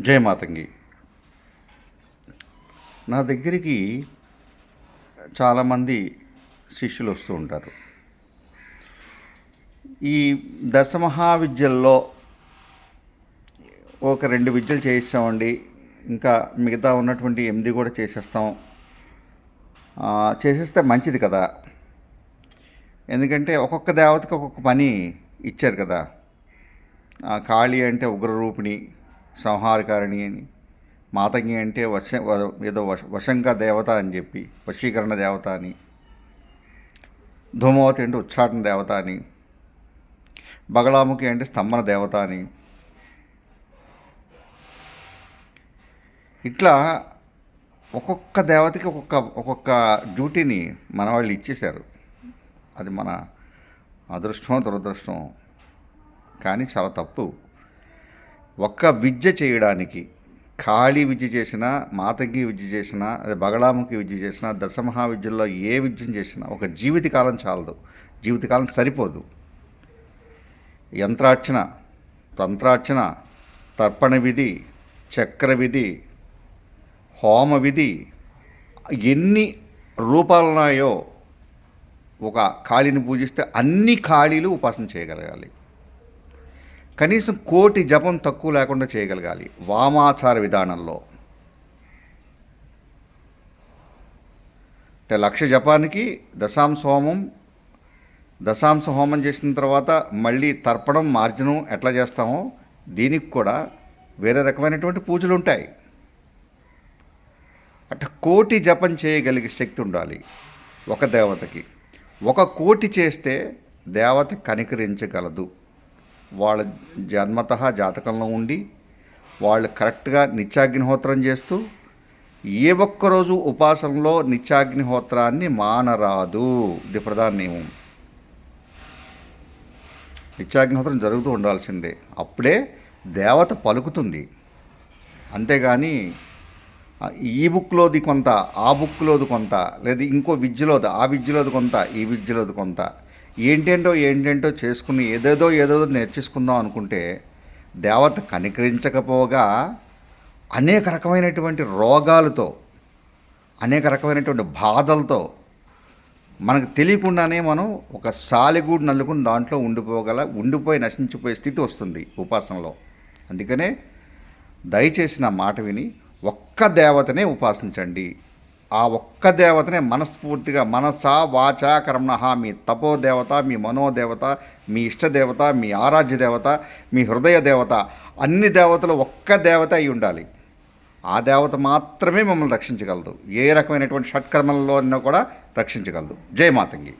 జయమాతంగి. నా దగ్గరికి చాలామంది శిష్యులు వస్తూ ఉంటారు. ఈ దశమహావిద్యల్లో ఒక రెండు విద్యలు చేయిస్తామండి. ఇంకా మిగతా ఉన్నటువంటి ఎనిమిది కూడా చేసేస్తాం. చేసేస్తే మంచిది కదా. ఎందుకంటే ఒక్కొక్క దేవతకి ఒక్కొక్క పని ఇచ్చారు కదా. కాళీ అంటే ఉగ్రరూపిణి సంహారకారిణి అని. మాతంగి అంటే వశ ఏదో వశ వశంక దేవత అని చెప్పి వశీకరణ దేవత అని. ధూమవతి అంటే ఉచ్చాటన దేవత అని. బగళాముఖి అంటే స్తంభన దేవత అని. ఇట్లా ఒక్కొక్క దేవతకి ఒక్కొక్క ఒక్కొక్క డ్యూటీని మన వాళ్ళు ఇచ్చేశారు. అది మన అదృష్టం దురదృష్టం కానీ చాలా తప్పు. ఒక్క విద్య చేయడానికి ఖాళీ విద్య చేసినా మాతకి విద్య చేసినా అదే బగళాముఖి విద్య చేసినా దశమహావిద్యల్లో ఏ విద్యను చేసినా ఒక జీవితకాలం చాలదు. జీవితకాలం సరిపోదు. యంత్రార్చన తంత్రార్చన తర్పణ విధి చక్ర విధి హోమ విధి ఎన్ని రూపాలు ఉన్నాయో ఒక ఖాళీని పూజిస్తే అన్ని ఖాళీలు ఉపాసన చేయగలగాలి. కనీసం కోటి జపం తక్కువ లేకుండా చేయగలగాలి. వామాచార విధానంలో. అంటే లక్ష జపానికి దశాంశ హోమం దశాంశ హోమం చేసిన తర్వాత మళ్ళీ తర్పణం మార్జనం ఎట్లా చేస్తామో దీనికి కూడా వేరే రకమైనటువంటి పూజలు ఉంటాయి. అట్ట కోటి జపం చేయగలిగే శక్తి ఉండాలి ఒక దేవతకి. ఒక కోటి చేస్తే దేవత కనికరించగలదు. వాళ్ళ జన్మత జాతకంలో ఉండి వాళ్ళు కరెక్ట్గా నిత్యాగ్నిహోత్రం చేస్తూ ఏ ఒక్కరోజు ఉపాసనలో నిత్యాగ్నిహోత్రాన్ని మానరాదు. ఇది ప్రధాన నియమం. నిత్యాగ్నిహోత్రం జరుగుతూ ఉండాల్సిందే. అప్పుడే దేవత పలుకుతుంది. అంతేగాని ఈ బుక్లోది కొంత ఆ బుక్లోది కొంత లేదా ఇంకో విద్యలోది ఆ విద్యలోది కొంత ఈ విద్యలోది కొంత ఏంటేంటో ఏంటేంటో చేసుకుని ఏదేదో ఏదేదో నేర్చేసుకుందాం అనుకుంటే దేవత కనికరించకపోగా అనేక రకమైనటువంటి రోగాలతో అనేక రకమైనటువంటి బాధలతో మనకు తెలియకుండానే మనం ఒక సాలిగూడు నల్లుకుని దాంట్లో ఉండిపోగల ఉండిపోయి నశించిపోయే స్థితి వస్తుంది ఉపాసనలో. అందుకనే దయచేసి నా మాట విని ఒక్క దేవతనే ఉపాసించండి. ఆ ఒక్క దేవతనే మనస్ఫూర్తిగా మనసా వాచ కర్మణ మీ తపో దేవత మీ మనోదేవత మీ ఇష్టదేవత మీ ఆరాధ్య దేవత మీ హృదయ దేవత అన్ని దేవతలు ఒక్క దేవత అయి ఉండాలి. ఆ దేవత మాత్రమే మమ్మల్ని రక్షించగలదు. ఏ రకమైనటువంటి షట్కర్మల్లో కూడా రక్షించగలదు. జయమాతంగి